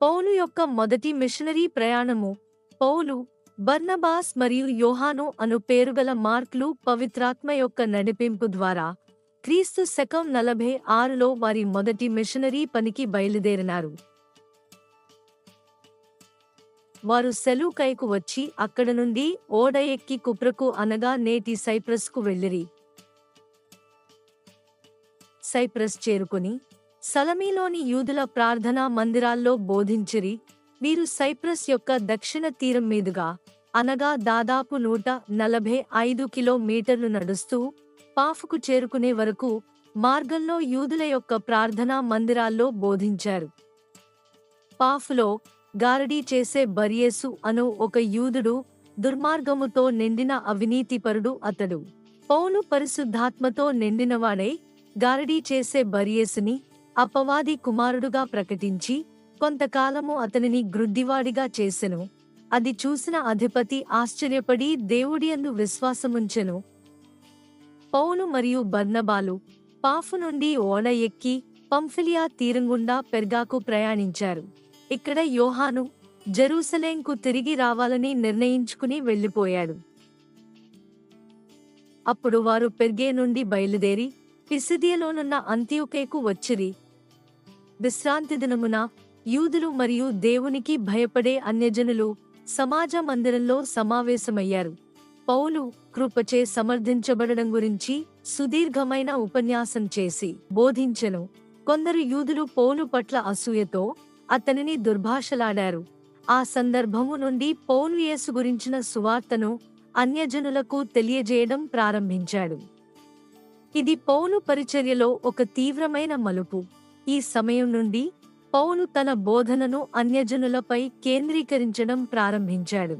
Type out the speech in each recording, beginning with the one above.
పౌలు యొక్క మొదటి మిషనరీ ప్రయాణము. పౌలు బర్నబాస్ మరియు యోహాను అను పేరుగల మార్కులు పవిత్రాత్మ యొక్క నడిపింపు ద్వారా క్రీస్తు శకం నలభై ఆరులో వారి మొదటి మిషనరీ పనికి బయలుదేరినారు. వారు సెలూకైకు వచ్చి అక్కడ నుండి ఓడ ఎక్కి కుప్రకు అనగా నేటి సైప్రస్కు వెళ్ళిరి. సైప్రస్ చేరుకుని సలమీలోని యూదుల ప్రార్థనా మందిరాల్లో బోధించిరి. వీరు సైప్రస్ యొక్క దక్షిణ తీరం మీదుగా అనగా దాదాపు నూట నలభై ఐదు కిలోమీటర్లు నడుస్తూ పాఫుకు చేరుకునే వరకు మార్గంలో యూదుల యొక్క ప్రార్థనా మందిరాల్లో బోధించారు. పాఫ్లో గారడీ చేసే బరియేసు అను ఒక యూదుడు దుర్మార్గముతో నిండిన అవినీతిపరుడు అతడు. పౌలు పరిశుద్ధాత్మతో నిండినవాడై గారడీ చేసే బరియేసుని అపవాది కుమారుడుగా ప్రకటించి కొంతకాలము అతనిని గ్రుడ్డివాడిగా చేసెను. అది చూసిన అధిపతి ఆశ్చర్యపడి దేవుడియందు విశ్వాసముంచెను. పౌలు మరియు బర్నబాలు పాఫు నుండి ఓడ ఎక్కి పంఫిలియా తీరంగుండా పెర్గాకు ప్రయాణించారు. ఇక్కడ యోహాను జెరూసలేంకు తిరిగి రావాలని నిర్ణయించుకుని వెళ్ళిపోయాడు అప్పుడు వారు పెర్గే నుండి బయలుదేరి పిసిదియలోనున్న అంత్యోకేకు వచ్చిరి. విశ్రాంతి దినమున యూదులు మరియు దేవునికి భయపడే అన్యజనులు సమాజ మందిరంలో సమావేశమయ్యారు. పౌలు కృపచే సమర్థించబడడం గురించి సుదీర్ఘమైన ఉపన్యాసం చేసి బోధించెను. కొందరు యూదులు పౌలు పట్ల అసూయతో అతనిని దుర్భాషలాడారు. ఆ సందర్భము నుండి పౌలు యేసు గురించిన సువార్తను అన్యజనులకు తెలియజేయడం ప్రారంభించాడు. ఇది పౌలు పరిచర్యలో ఒక తీవ్రమైన మలుపు. ఈ సమయం నుండి పౌలు తన బోధనను అన్యజనులపై కేంద్రీకరించడం ప్రారంభించాడు.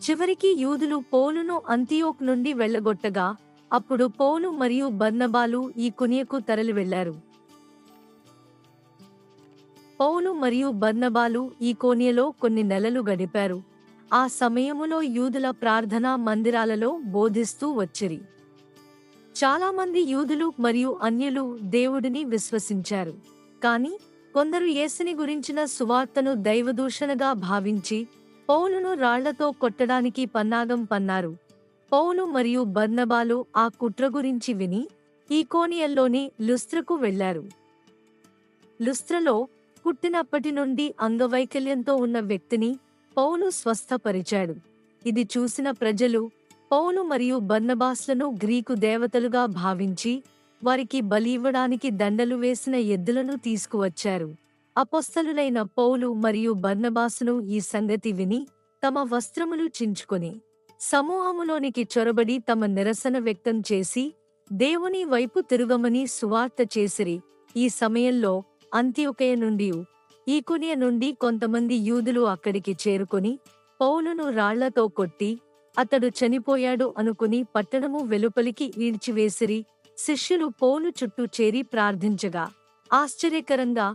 చివరికి యూదులు పౌలును అంతియోక్ నుండి వెళ్ళగొట్టగా అప్పుడు పౌలు మరియు బర్నబాలు ఈ కునియకు తరలి వెళ్ళారు పౌలు మరియు బర్నబాలు ఈ కోనియలో కొన్ని నెలలు గడిపారు. ఆ సమయములో యూదుల ప్రార్థనా మందిరాలలో బోధిస్తూ వచ్చిరి. చాలామంది యూదులు మరియు అన్యులు దేవుడిని విశ్వసించారు. కాని కొందరు యేసుని గురించిన సువార్తను దైవదూషణగా భావించి పౌలును రాళ్ళతో కొట్టడానికి పన్నాగం పన్నారు. పౌలు మరియు బర్నబాలు ఆ కుట్ర గురించి విని ఈ కోనియల్లోని లుస్త్రకు వెళ్ళారు లుస్త్రలో పుట్టినప్పటి నుండి అంగవైకల్యంతో ఉన్న వ్యక్తిని పౌలు స్వస్థపరిచాడు. ఇది చూసిన ప్రజలు పౌలు మరియు బర్నబాస్లను గ్రీకు దేవతలుగా భావించి వారికి బలి ఇవ్వడానికి దండలు వేసిన ఎద్దులను తీసుకువచ్చారు. అపొస్తలులైన పౌలు మరియు బర్నబాసును ఈ సంగతి విని తమ వస్త్రములు చించుకొని సమూహములోనికి చొరబడి తమ నిరసన వ్యక్తం చేసి దేవుని వైపు తిరుగమని సువార్త చేసిరి. ఈ సమయంలో అంత్యోకయ నుండి ఈకునియ నుండి కొంతమంది యూదులు అక్కడికి చేరుకొని పౌలును రాళ్ళతో కొట్టి అతడు చనిపోయాడు అనుకుని పట్టణము వెలుపలికి ఈడ్చివేసిరి. శిష్యులు పౌలు చుట్టూ చేరి ప్రార్థించగా ఆశ్చర్యకరంగా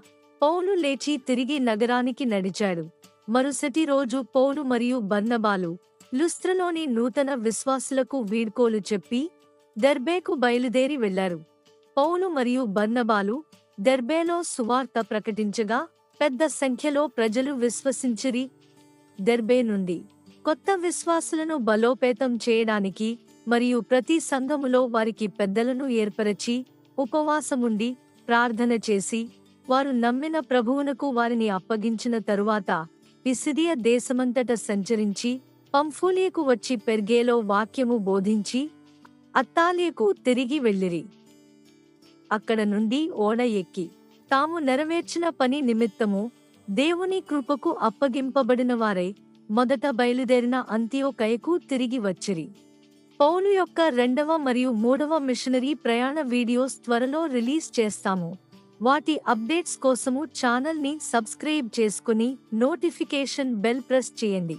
పౌలు లేచి తిరిగి నగరానికి నడిచాడు. మరుసటి రోజు పౌలు మరియు బన్నబాలు లుస్త్రలోని నూతన విశ్వాసులకు వీడ్కోలు చెప్పి దర్బేకు బయలుదేరి వెళ్ళారు పౌలు మరియు బన్నబాలు దెర్బేలో సువార్త ప్రకటించగా పెద్ద సంఖ్యలో ప్రజలు విశ్వసించిరి దెర్బే నుండి. కొత్త విశ్వాసులను బలోపేతం చేయడానికి మరియు ప్రతి సంఘములో వారికి పెద్దలను ఏర్పరచి ఉపవాసముండి ప్రార్థన చేసి వారు నమ్మిన ప్రభువునకు వారిని అప్పగించిన తరువాత పిసిదియ దేశమంతట సంచరించి పంఫూలియకు వచ్చి పెర్గేలో వాక్యము బోధించి అత్తాలియకు తిరిగి వెళ్ళిరి. అక్కడ నుండి ఓడ ఎక్కి తాము నెరవేర్చిన పని నిమిత్తము దేవుని కృపకు అప్పగింపబడిన వారై మొదట బయలుదేరిన అంత్యోకయకు తిరిగి వచ్చిరి. పౌలు యొక్క రెండవ మరియు మూడవ మిషనరీ ప్రయాణ వీడియోస్ త్వరలో రిలీజ్ చేస్తాము. వాటి అప్డేట్స్ కోసము ఛానల్ని సబ్స్క్రైబ్ చేసుకుని నోటిఫికేషన్ బెల్ ప్రెస్ చేయండి.